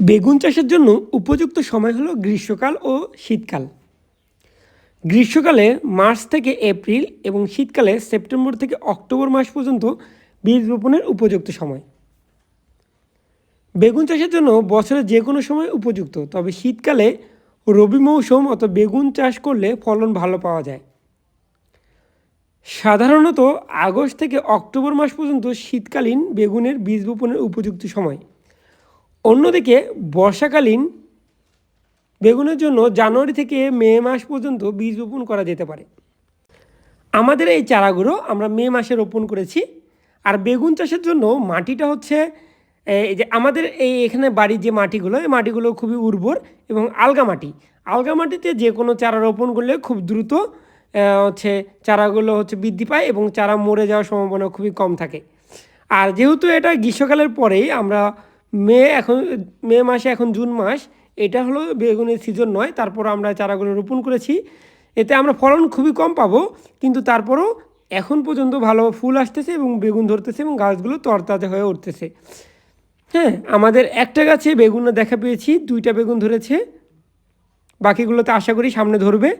বেগুন চাষের জন্য উপযুক্ত সময় হলো গ্রীষ্মকাল ও শীতকাল। গ্রীষ্মকালে মার্চ থেকে এপ্রিল এবং শীতকালে সেপ্টেম্বর থেকে অক্টোবর মাস পর্যন্ত বীজ রোপণের উপযুক্ত সময়। বেগুন চাষের জন্য বছরের যে কোনো সময় উপযুক্ত, তবে শীতকালে রবি মৌসুম অথবা বেগুন চাষ করলে ফলন ভালো পাওয়া যায়। সাধারণত আগস্ট থেকে অক্টোবর মাস পর্যন্ত শীতকালীন বেগুনের বীজ বপনের উপযুক্ত সময়। অন্যদিকে বর্ষাকালীন বেগুনের জন্য জানুয়ারি থেকে মে মাস পর্যন্ত বীজ রোপণ করা যেতে পারে। আমাদের এই চারাগুলো আমরা মে মাসে রোপণ করেছি। আর বেগুন চাষের জন্য মাটিটা হচ্ছে এই যে আমাদের এই এখানে বাড়ির যে মাটিগুলো, এই মাটিগুলো খুবই উর্বর এবং আলগা মাটি। আলগা মাটিতে যে কোনো চারা রোপণ করলে খুব দ্রুত হচ্ছে চারাগুলো হচ্ছে বৃদ্ধি পায় এবং চারা মরে যাওয়ার সম্ভাবনা খুবই কম থাকে। আর যেহেতু এটা গ্রীষ্মকালের পরেই আমরা মে এখন, মে মাসে এখন জুন মাস, এটা হলো বেগুনের সিজন নয়, তারপর আমরা চারাগুলো রোপণ করেছি। এতে আমরা ফলন খুবই কম পাবো, কিন্তু তারপরও এখন পর্যন্ত ভালো ফুল আসতেছে এবং বেগুন ধরতেছে এবং গাছগুলো তরতাজা হয়ে উঠতেছে। হ্যাঁ আমাদের একটা গাছে বেগুন দেখা পেয়েছি, দুইটা বেগুন ধরেছে। বাকিগুলোতে আশা করি সামনে ধরবে।